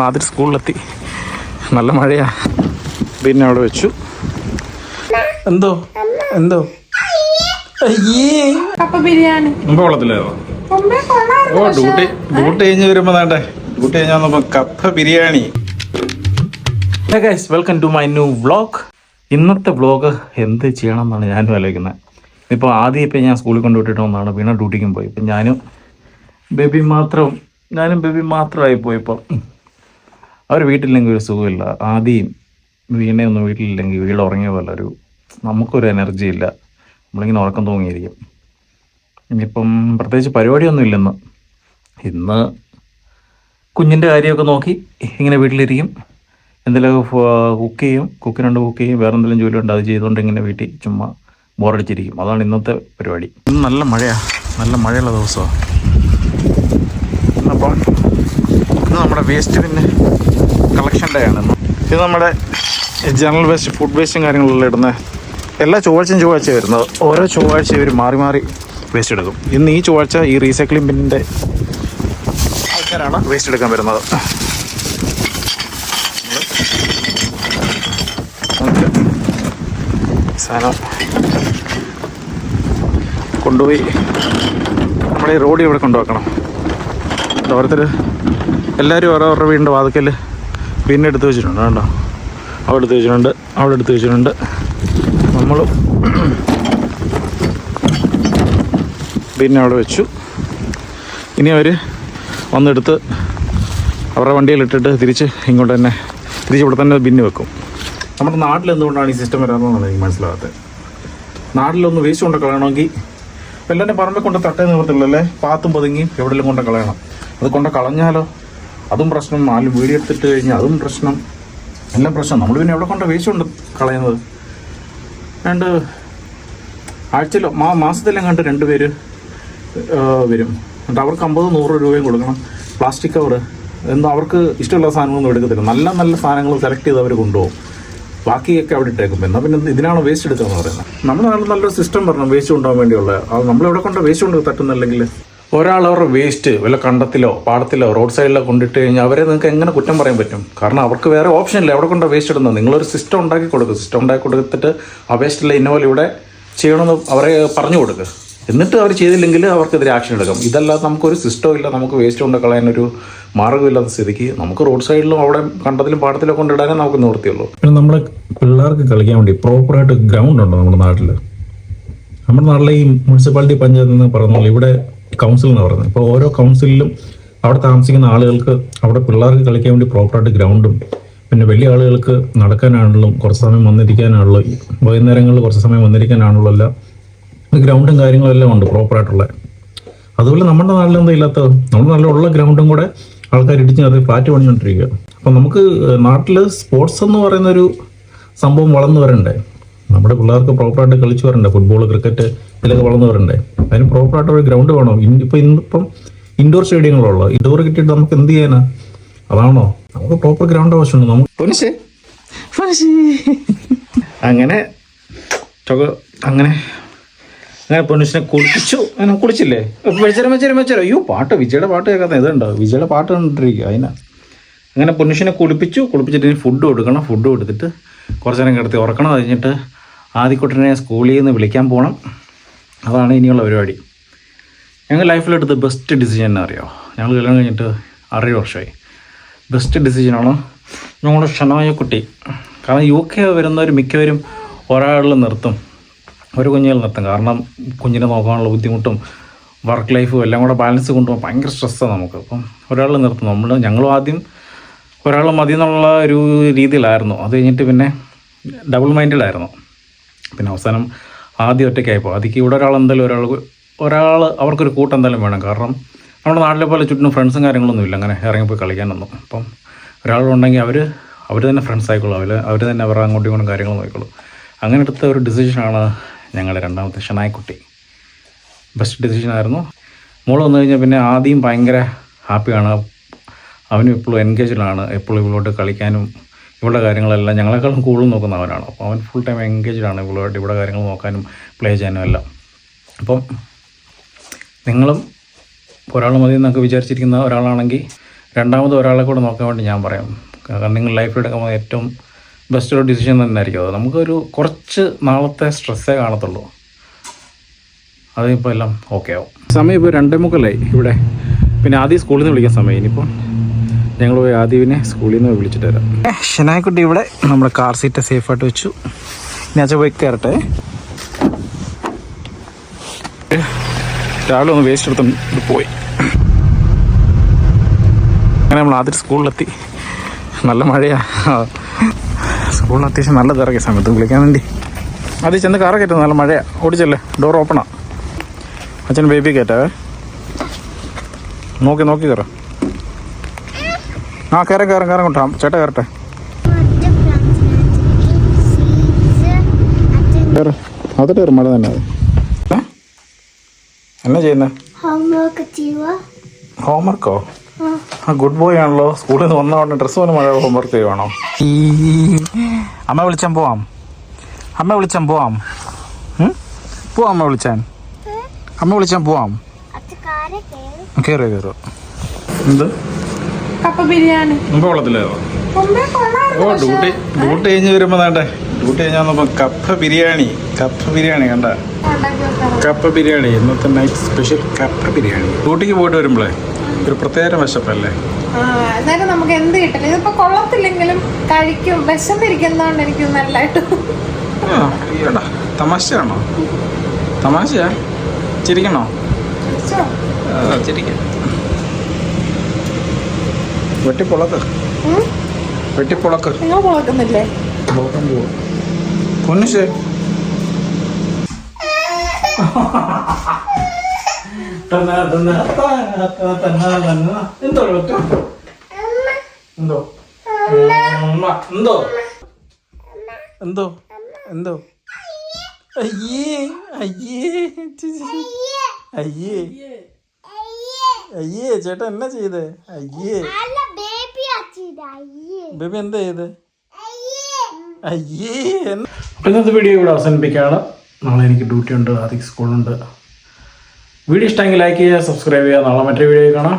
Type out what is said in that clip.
നമ്മൾ ആദ്യം സ്കൂളിലെത്തി. നല്ല മഴയാ. പിന്നെ അവിടെ വെച്ചു. എന്തോ? എന്തോ? ഓ ഡ്യൂട്ടി ഡ്യൂട്ടി കഴിഞ്ഞ് വരുമ്പോ വേണ്ടേ ഡ്യൂട്ടി കഴിഞ്ഞ് വന്നപ്പോ കപ്പ biryani. Guys welcome to my new vlog ഇന്നത്തെ വ്ളോഗ് എന്ത് ചെയ്യണം എന്നാണ് ഞാനും ആലോചിക്കുന്നത്. ഇപ്പോൾ ആദ്യം ഇപ്പം ഞാൻ സ്കൂളിൽ കൊണ്ട് വിട്ടിട്ട് വന്നതാണ് വീണ ഡ്യൂട്ടിക്കും പോയി. ഇപ്പം ഞാനും ബേബി മാത്രം ഞാനും ബേബി മാത്രമായി പോയപ്പോൾ അവർ വീട്ടിലില്ലെങ്കിൽ ഒരു സുഖമില്ല. ആദ്യം വീണയൊന്നും വീട്ടിലില്ലെങ്കിൽ വീട് ഉറങ്ങിയ പോലെ ഒരു നമുക്കൊരു എനർജി ഇല്ല. നമ്മളിങ്ങനെ ഉറക്കം തൂങ്ങിയിരിക്കും. ഇനിയിപ്പം പ്രത്യേകിച്ച് പരിപാടിയൊന്നും ഇല്ലെന്ന്. ഇന്ന് കുഞ്ഞിന്റെ കാര്യമൊക്കെ നോക്കി ഇങ്ങനെ വീട്ടിലിരിക്കും. എന്തെങ്കിലുമൊക്കെ കുക്ക് ചെയ്യും. കുക്കിനുണ്ട് കുക്ക് ചെയ്യും. വേറെ എന്തെങ്കിലും ജോലി ഉണ്ട് അത് ചെയ്തുകൊണ്ട് ഇങ്ങനെ വീട്ടിൽ ചുമ്മാ ബോറടിച്ചിരിക്കും. അതാണ് ഇന്നത്തെ പരിപാടി. ഇന്ന് നല്ല മഴയാണ് നല്ല മഴയുള്ള ദിവസമാണ് അപ്പം ഇന്ന് നമ്മുടെ വേസ്റ്റ് പിന്നെ കളക്ഷൻ ഡേ ആണ്. ഇത് നമ്മുടെ ജനറൽ വേസ്റ്റ് ഫുഡ് വേസ്റ്റും കാര്യങ്ങളെല്ലാം ഇടുന്ന എല്ലാ ചൊവ്വാഴ്ചയും ചൊവ്വാഴ്ച വരുന്നത്. ഓരോ ചൊവ്വാഴ്ച ഇവർ മാറി മാറി വേസ്റ്റ് എടുക്കും. ഇന്ന് ഈ ചൊവ്വാഴ്ച ഈ റീസൈക്ലിംഗ് ബിന്നിന്റെ ആൾക്കാരാണ് വേസ്റ്റ് എടുക്കാൻ വരുന്നത്. സാധനം കൊണ്ടുപോയി നമ്മുടെ ഈ റോഡ് ഇവിടെ കൊണ്ടുവെക്കണം. ഓരോരുത്തർ എല്ലാവരും ഓരോ ഓരോ വീടിന്റെ വാതിക്കൽ പിന്നെ എടുത്ത് വെച്ചിട്ടുണ്ട് കേട്ടോ അവിടെ എടുത്ത് വെച്ചിട്ടുണ്ട് അവിടെ എടുത്ത് വെച്ചിട്ടുണ്ട്. നമ്മളും പിന്നെ അവിടെ വെച്ചു. ഇനി അവർ വന്നെടുത്ത് അവരുടെ വണ്ടിയിലിട്ടിട്ട് തിരിച്ച് ഇങ്ങോട്ട് തന്നെ തിരിച്ച് ഇവിടെ തന്നെ ബിന്ന് വെക്കും. നമ്മുടെ നാട്ടിൽ എന്തുകൊണ്ടാണ് ഈ സിസ്റ്റം വരാമെന്നാണ് എനിക്ക് മനസ്സിലാകാത്തത് നാട്ടിലൊന്ന് വേസ്റ്റ് കൊണ്ട് കളയണമെങ്കിൽ എല്ലാവരും പറമ്പിൽ കൊണ്ട് തട്ടേ നിവർത്തില്ലല്ലേ? പാത്തും പതുങ്ങിയും എവിടെയെങ്കിലും കൊണ്ട് കളയണം. അത് കൊണ്ട് കളഞ്ഞാലോ? അതും പ്രശ്നം. നാല് വീഡിയോ എടുത്തിട്ട് കഴിഞ്ഞാൽ അതും പ്രശ്നം. എല്ലാം പ്രശ്നം. നമ്മൾ പിന്നെ എവിടെ കൊണ്ട് വേസ്റ്റ് കൊണ്ട് കളയുന്നത്? രണ്ട് ആഴ്ചയിലോ മാ മാസത്തിലും കണ്ട് രണ്ട് പേര് വരും. എന്നിട്ട് അവർക്ക് അമ്പത് നൂറ് രൂപയും കൊടുക്കണം. പ്ലാസ്റ്റിക് കവർ എന്നും അവർക്ക് ഇഷ്ടമുള്ള സാധനങ്ങളൊന്നും എടുക്കത്തില്ല. നല്ല നല്ല സാധനങ്ങൾ സെലക്ട് ചെയ്ത് അവർ കൊണ്ടുപോകും. ബാക്കിയൊക്കെ അവിടെ ഇട്ടേക്കും. എന്നാൽ പിന്നെ ഇതിനാണ് വേസ്റ്റ് എടുക്കുക എന്ന് പറയുന്നത്? നമ്മൾ നാട്ടിൽ നല്ലൊരു സിസ്റ്റം പറഞ്ഞു വേസ്റ്റ് കൊണ്ടുപോകാൻ വേണ്ടിയുള്ള. അത് നമ്മളിവിടെ കൊണ്ട് വേസ്റ്റ് കൊണ്ട് തട്ടുന്നില്ലെങ്കിൽ ഒരാൾ അവരുടെ വേസ്റ്റ് വല്ല കണ്ടത്തിലോ പാടത്തിലോ റോഡ് സൈഡിലോ കൊണ്ടിട്ട് കഴിഞ്ഞാൽ അവരെ നിങ്ങൾക്ക് എങ്ങനെ കുറ്റം പറയാൻ പറ്റും? കാരണം അവർക്ക് വേറെ ഓപ്ഷൻ ഇല്ല. എവിടെ കൊണ്ടോ വേസ്റ്റ് ഇടുന്നത്? നിങ്ങളൊരു സിസ്റ്റം ഉണ്ടാക്കി കൊടുക്കുക സിസ്റ്റം ഉണ്ടാക്കി കൊടുത്തിട്ട് ആ വേസ്റ്റിൽ ഇന്ന പോലെ ഇവിടെ ചെയ്യണമെന്ന് അവരെ പറഞ്ഞു കൊടുക്കുക എന്നിട്ട് അവർ ചെയ്തില്ലെങ്കിൽ അവർക്കെതിരെ ആക്ഷൻ എടുക്കാം. ഇതല്ലാതെ നമുക്കൊരു സിസ്റ്റം ഇല്ല. നമുക്ക് വേസ്റ്റ് കൊണ്ട് കളയാനൊരു മാർഗമില്ലാത്ത സ്ഥിതിക്ക് നമുക്ക് റോഡ് സൈഡിലും അവിടെ കണ്ടത്തിലും പാടത്തിലും കൊണ്ടിടാനേ നമുക്ക് നിവൃത്തിയുള്ളൂ. പിന്നെ നമ്മുടെ പിള്ളേർക്ക് കളിക്കാൻ വേണ്ടി പ്രോപ്പറായിട്ട് ഗ്രൗണ്ട് ഉണ്ടോ നമ്മുടെ നാട്ടിൽ നമ്മുടെ നാട്ടിലെ ഈ മുനിസിപ്പാലിറ്റി പഞ്ചായത്ത് എന്ന് പറഞ്ഞാൽ ഇവിടെ കൗൺസിൽ എന്ന് പറയുന്നത്. ഇപ്പോൾ ഓരോ കൗൺസിലിലും അവിടെ താമസിക്കുന്ന ആളുകൾക്ക് അവിടെ പിള്ളേർക്ക് കളിക്കാൻ വേണ്ടി പ്രോപ്പറായിട്ട് ഗ്രൗണ്ടും പിന്നെ വലിയ ആളുകൾക്ക് നടക്കാനാണല്ലോ കുറച്ച് സമയം വന്നിരിക്കാനാണല്ലോ വൈകുന്നേരങ്ങളിൽ കുറച്ച് സമയം വന്നിരിക്കാനാണല്ലോ എല്ലാം ഗ്രൗണ്ടും കാര്യങ്ങളും എല്ലാം ഉണ്ട് പ്രോപ്പറായിട്ടുള്ള അതുപോലെ നമ്മുടെ നാട്ടിലെന്താ ഇല്ലാത്തത്? നമ്മുടെ നല്ല ഉള്ള ഗ്രൗണ്ടും കൂടെ ആൾക്കാർ ഇടിച്ച് അത് ഫ്ലാറ്റ് പണിഞ്ഞുകൊണ്ടിരിക്കുക. അപ്പം നമുക്ക് നാട്ടിൽ സ്പോർട്സ് എന്ന് പറയുന്ന ഒരു സംഭവം വളർന്നു വരണ്ടേ? നമ്മുടെ പിള്ളേർക്ക് പ്രോപ്പറായിട്ട് കളിച്ചു വരണ്ടേ? ഫുട്ബോൾ ക്രിക്കറ്റ് ഇതിലൊക്കെ വളർന്നു വരണ്ടേ? അതിന് പ്രോപ്പറായിട്ട് ഒരു ഗ്രൗണ്ട് വേണോ? ഇപ്പൊ ഇന്നിപ്പം ഇൻഡോർ സ്റ്റേഡിയങ്ങളുള്ളൂ ഇൻഡോർ കിട്ടിയിട്ട് നമുക്ക് എന്ത് ചെയ്യാനാ? അതാണോ? നമുക്ക് പ്രോപ്പർ ഗ്രൗണ്ട് ആവശ്യമുണ്ട്. നമുക്ക് അങ്ങനെ ചൊക അങ്ങനെ അങ്ങനെ പൊന്നുശിനെ കുളിപ്പിച്ചു. അങ്ങനെ കുളിച്ചില്ലേ? വെച്ചരം വെച്ചരം വെച്ചരം അയ്യോ പാട്ട് വിജയുടെ പാട്ട് കേൾക്കുന്ന ഇതുണ്ടോ? വിജയുടെ പാട്ട് കണ്ടിരിക്കുക അതിനാ. അങ്ങനെ പൊന്നുഷിനെ കുളിപ്പിച്ചു. കുളിപ്പിച്ചിട്ട് ഇനി ഫുഡ് കൊടുക്കണം. ഫുഡ് കൊടുത്തിട്ട് കുറച്ച് നേരം കിടത്തി ഉറക്കണം. കഴിഞ്ഞിട്ട് ആദ്യക്കുട്ടനെ സ്കൂളിൽ നിന്ന് വിളിക്കാൻ പോകണം അതാണ് ഇനിയുള്ള പരിപാടി. ഞങ്ങൾ ലൈഫിലെടുത്ത് ബെസ്റ്റ് ഡിസിഷൻ എന്നാ അറിയോ? ഞങ്ങൾ കല്യാണം കഴിഞ്ഞിട്ട് അറേ വർഷമായി. ബെസ്റ്റ് ഡിസിഷനാണ് ഞങ്ങളുടെ ഷനായ കുട്ടി. കാരണം യു കെ വരുന്നവർ മിക്കവരും ഒരാളിൽ നിർത്തും ഒരു കുഞ്ഞുകൾ നിർത്തും. കാരണം കുഞ്ഞിനെ നോക്കാനുള്ള ബുദ്ധിമുട്ടും വർക്ക് ലൈഫും എല്ലാം കൂടെ ബാലൻസ് കൊണ്ടുപോകാൻ ഭയങ്കര സ്ട്രെസ്സാണ് നമുക്ക്. അപ്പം ഒരാൾ നിർത്തും. നമ്മൾ ഞങ്ങളും ആദ്യം ഒരാൾ മതി എന്നുള്ള ഒരു രീതിയിലായിരുന്നു. അത് കഴിഞ്ഞിട്ട് പിന്നെ ഡബിൾ മൈൻഡഡ് ആയിരുന്നു. പിന്നെ അവസാനം ആദ്യം ഒറ്റയ്ക്കായപ്പോൾ അതിക്ക് ഇവിടെ ഒരാൾ എന്തായാലും ഒരാൾ ഒരാൾ അവർക്കൊരു കൂട്ടം എന്തായാലും വേണം. കാരണം നമ്മുടെ നാട്ടിലെ പോലെ ചുറ്റും ഫ്രണ്ട്സും കാര്യങ്ങളൊന്നും ഇല്ല. അങ്ങനെ ഇറങ്ങിപ്പോയി കളിക്കാനൊന്നും. അപ്പം ഒരാളുണ്ടെങ്കിൽ അവർ അവർ തന്നെ ഫ്രണ്ട്സ് ആയിക്കോളും. അവർ അവർ തന്നെ അവർ അങ്ങോട്ടും ഇങ്ങോട്ടും കാര്യങ്ങൾ നോക്കിക്കോളും. അങ്ങനെ എടുത്ത ഒരു ഡിസിഷനാണ് ഞങ്ങളുടെ രണ്ടാമത്തെ ഷനായിക്കുട്ടി. ബെസ്റ്റ് ഡിസിഷനായിരുന്നു മോൾ വന്നു കഴിഞ്ഞാൽ പിന്നെ ആദ്യം ഭയങ്കര ഹാപ്പിയാണ് അവനും എപ്പോഴും എൻഗേജിലാണ് എപ്പോഴും ഇവളോട്ട് കളിക്കാനും ഇവളുടെ കാര്യങ്ങളെല്ലാം ഞങ്ങളെക്കാളും കൂടുതൽ നോക്കുന്ന അവനാണ്. അപ്പോൾ അവൻ ഫുൾ ടൈം എൻഗേജ്ഡ് ആണ്. ഇവളുമായിട്ട് ഇവിടെ കാര്യങ്ങൾ നോക്കാനും പ്ലേ ചെയ്യാനും എല്ലാം. അപ്പം നിങ്ങളും ഒരാൾ മതി എന്നൊക്കെ വിചാരിച്ചിരിക്കുന്ന ഒരാളാണെങ്കിൽ രണ്ടാമത് ഒരാളെ കൂടെ നോക്കാൻ വേണ്ടി ഞാൻ പറയാം. കാരണം നിങ്ങൾ ലൈഫിൽ എടുക്കുമ്പോൾ ഏറ്റവും ബെസ്റ്റ് ഒരു ഡിസിഷൻ തന്നെ ആയിരിക്കും അത് നമുക്കൊരു കുറച്ച് നാളത്തെ സ്ട്രെസ്സേ കാണത്തുള്ളൂ. അതിപ്പോൾ എല്ലാം ഓക്കെ ആവും. സമയം ഇപ്പോൾ രണ്ടേ മുക്കലായി ഇവിടെ. പിന്നെ ആദ്യം സ്കൂളിൽ നിന്ന് വിളിക്കാൻ സമയം. ഇനിയിപ്പോൾ ഞങ്ങൾ പോയി ആദ്യവിനെ സ്കൂളിൽ നിന്ന് വിളിച്ചിട്ട് വരാം. ഷനായിക്കുട്ടി ഇവിടെ നമ്മുടെ കാർ സീറ്റ് സേഫായിട്ട് വെച്ചു. ഇനി അച്ഛൻ പോയി കയറട്ടെ. രാവിലെ ഒന്ന് വേസ്റ്റ് എടുത്തു പോയി. അങ്ങനെ നമ്മൾ ആദ്യം സ്കൂളിലെത്തി. നല്ല മഴയാ. സ്കൂളിന് അത്യാവശ്യം നല്ല തിറക്കിയ സമയത്ത് വിളിക്കാൻ വേണ്ടി. അത് ചെന്ന് കാറ് കയറ്റുന്നു നല്ല മഴയാ. ഓടിച്ചല്ലേ ഡോർ ഓപ്പണാ അച്ഛൻ ബേബി കയറ്റാവേ. നോക്കി നോക്കി കയറാം. ആ കയറാം കയറാം കയറാം കൊട്ടാം ചേട്ടാ കയറട്ടെ കയറ് അതിട്ട് കയറും മഴ തന്നെ അത്? എന്നാ ചെയ്യുന്നത് ഹോംവർക്ക് ആ. ഗുഡ് ബോയ് ആണല്ലോ. സ്കൂളിൽ നിന്ന് വന്ന ഉടനെ ഡ്രസ്സ് പോലും മഴ ഹോംവർക്ക് ചെയ്യുവാണോ? അമ്മ വിളിച്ചാൻ പോവാം. അമ്മ വിളിച്ചാൻ പോവാം. പോവാം അമ്മ വിളിച്ചാൻ. അമ്മ വിളിച്ചാൻ പോവാം. കയറോ കയറോ എന്ത്? കപ്പ ബിരിയാണി. ഓ ഡ്യൂട്ടി ഡ്യൂട്ടി കഴിഞ്ഞ് വരുമ്പോ വേണ്ടേ ഡ്യൂട്ടി കഴിഞ്ഞ് വന്നപ്പോ കപ്പ ബിരിയാണി കപ്പ ബിരിയാണി കണ്ട. കപ്പ ബിരിയാണി ഇന്നത്തെ നൈറ്റ് സ്പെഷ്യൽ കപ്പ ബിരിയാണി. ഡ്യൂട്ടിക്ക് പോയിട്ട് വരുമ്പോഴേ ഒരു പ്രത്യേക വിശപ്പല്ലേ? നമുക്ക് എന്ത് കിട്ടില്ല ഇതിപ്പോ കൊള്ളത്തില്ലെങ്കിലും കഴിക്കും. വിശന്നിരിക്കുന്നതുകൊണ്ട് എനിക്ക് നല്ലതായിട്ട് തമാശയാണോ? തമാശയാ? ചിരിക്കണോ? ചിരിക്കാം. വെട്ടിപ്പൊളക്ക്? വെട്ടിപ്പൊളക്ക്. നിങ്ങൾ പൊളക്കുന്നില്ലേ? പൊളക്കാൻ പോവാ. പൊന്നുശേ എന്തോ എന്തോ? എന്തോ? എന്തോ? എന്തോ? അയ്യേ അയ്യേ. അയ്യേ. അയ്യേ. ചേട്ടാ എന്നാ ചെയ്തേ? അയ്യേ. ബേബി എന്താ ചെയ്ത്? അയ്യേ ഇന്നത്തെ വീഡിയോ ഇവിടെ അവസാനിപ്പിക്കുകയാണ്. നാളെ എനിക്ക് ഡ്യൂട്ടി ഉണ്ട് ആദ്യം സ്കൂളുണ്ട് വീഡിയോ ഇഷ്ടമെങ്കിൽ ലൈക്ക് ചെയ്യുക സബ്സ്ക്രൈബ് ചെയ്യുക. നാളെ മറ്റൊരു വീഡിയോ കാണാം.